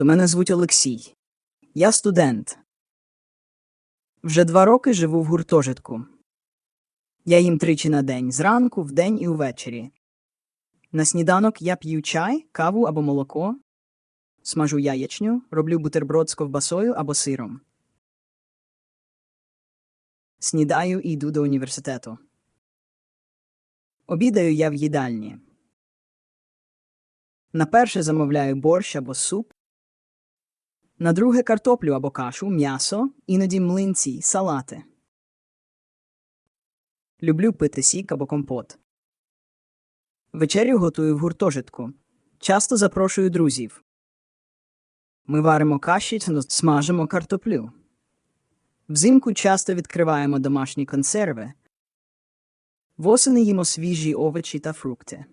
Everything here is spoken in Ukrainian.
Мене звуть Олексій. Я студент. Вже два роки живу в гуртожитку. Я їм тричі на день зранку, вдень і увечері. На сніданок я п'ю чай, каву або молоко, смажу яєчню, роблю бутерброд з ковбасою або сиром. Снідаю і йду до університету. Обідаю я в їдальні. На перше замовляю борщ або суп. На друге картоплю або кашу, м'ясо, іноді млинці, салати. Люблю пити сік або компот. Вечерю готую в гуртожитку. Часто запрошую друзів. Ми варимо каші та смажимо картоплю. Взимку часто відкриваємо домашні консерви. Восени їмо свіжі овочі та фрукти.